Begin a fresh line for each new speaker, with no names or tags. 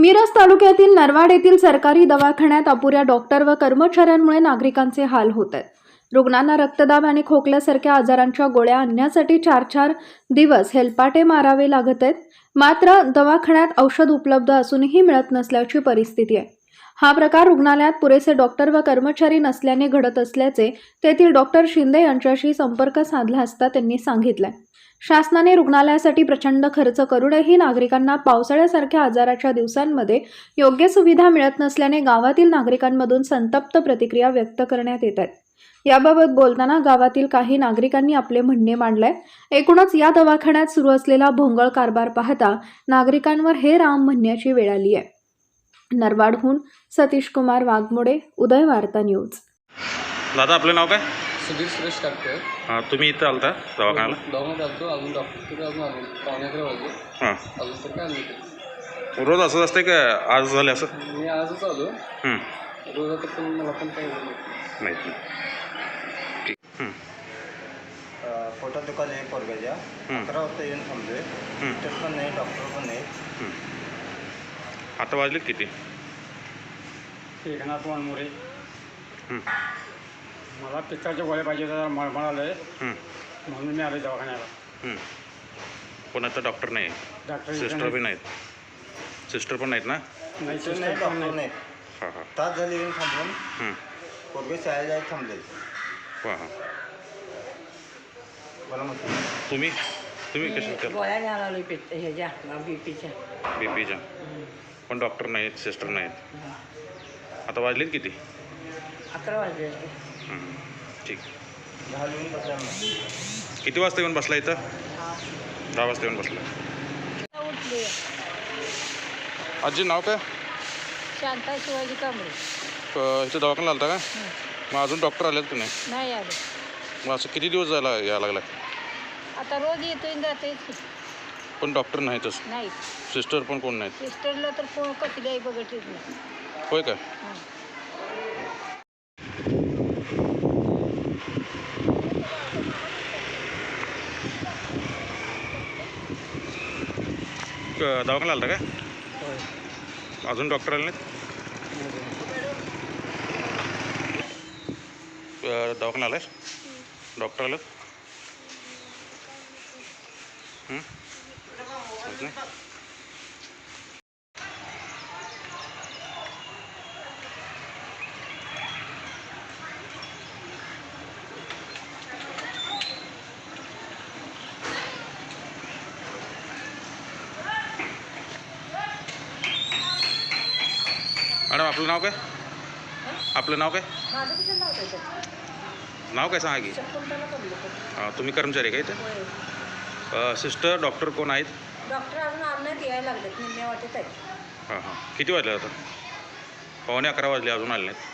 मिरज तालुक्यातील नरवाड येथील सरकारी दवाखान्यात अपुऱ्या डॉक्टर व कर्मचाऱ्यांमुळे नागरिकांचे हाल होत आहेत. रुग्णांना रक्तदाब आणि खोकल्यासारख्या आजारांच्या गोळ्या आणण्यासाठी चार चार दिवस हेलपाटे मारावे लागत आहेत. मात्र दवाखान्यात औषध उपलब्ध असूनही मिळत नसल्याची परिस्थिती आहे. हा प्रकार रुग्णालयात पुरेसे डॉक्टर व कर्मचारी नसल्याने घडत असल्याचे तेथील डॉक्टर शिंदे यांच्याशी संपर्क साधला असता त्यांनी सांगितलंय. शासनाने रुग्णालयासाठी प्रचंड खर्च करूनही नागरिकांना पावसाळ्यासारख्या आजाराच्या दिवसांमध्ये योग्य सुविधा मिळत नसल्याने गावातील नागरिकांमधून संतप्त प्रतिक्रिया व्यक्त करण्यात येत आहेत. याबाबत बोलताना गावातील काही नागरिकांनी आपले म्हणणे मांडलंय एकूणच या दवाखान्यात सुरू असलेला भोंगळ कारभार पाहता नागरिकांवर हे राम म्हणण्याची वेळ आली आहे. नरवाडहून सतीश कुमार वाघमोडे उदय वार्ता न्यूज.
दादा आपलं नाव काय?
सुधीर सुरेश टाकतोय
हां तुम्ही इथं आलता दवाखान्याला
दवाखान्यात आलतो अजून डॉक्टर तरी अजून आलो पावणे अकरा वाजले
हां
अजून तर काय आलं नाही.
रोज असंच असते का आज झालं असं
मी आजच आलो
हं.
रोज आता पण मला पण काही एवढं नाही.
माहीत नाही ठीक हं.
पोटात दुकान आहे पोरग्याच्या
हं.
अकरा वाजता येऊन थांबलोय
हं.
डॉक्टर पण नाही डॉक्टर पण नाही
हं. आता वाजलेत किती
एकनाथ वानमोरे
हं.
मला पित्ताच्या गोळ्या पाहिजे होत्या मळमळ आहे
हं.
म्हणून मी आलो दवाखान्याला.
हं. पण आता डॉक्टर नाही
डॉक्टर
सिस्टर बी नाहीत. सिस्टर पण नाहीत ना?
नाही sister
नाही
पण
डॉक्टर
नाही.
नाही
हां हां.
तास झाले येऊन थांबून.
हं.
पोरगे शाळेत जायला थांबले.
हां हां
मला म्हटलं
तुम्ही? तुम्ही कशा केलं
गोळ्या न्यायला आलो पित्त ह्याच्या बी पीच्या
बी पीच्या पण डॉक्टर नाहीत सिस्टर नाहीत. आता वाजलेत किती?
अकरा वाजले. असते
हं. ठीक किती वाजता येऊन बसला इथं? दहा वाजता येऊन बसला.
उठले
आजी नाव काय?
शांता शिवाजी कांबळे.
अ, इथं दवाखान्याला आलता का? मग अजून डॉक्टर आलेत की नाही?
नाही आले.
मग असं किती दिवस जायला यायला लागला
आता रोज येतोय आणि जातोय.
पण डॉक्टर नाहीतच.
नाही
सिस्टर पण कोण नाहीत?
सिस्टरला तर कोण कसली आहे बघतच नाही.
होय का?
हां.
दवाखान्याला आलता का? अजून डॉक्टर आले नाहीत? अ, दवाखान्याला आलाय डॉक्टर आलं मॅडम आपलं नाव काय? आपलं नाव काय?
नाव
काय सांगा की? अ, तुम्ही कर्मचारी आहे का इथं? सिस्टर डॉक्टर कोण आहेत?
डॉक्टर अजून आणण्यात यायला लागलेत निम्म्या वाटेत आहेत.
हां हां. किती वाजले आता? पावणे अकरा वाजले अजून आले नाहीत.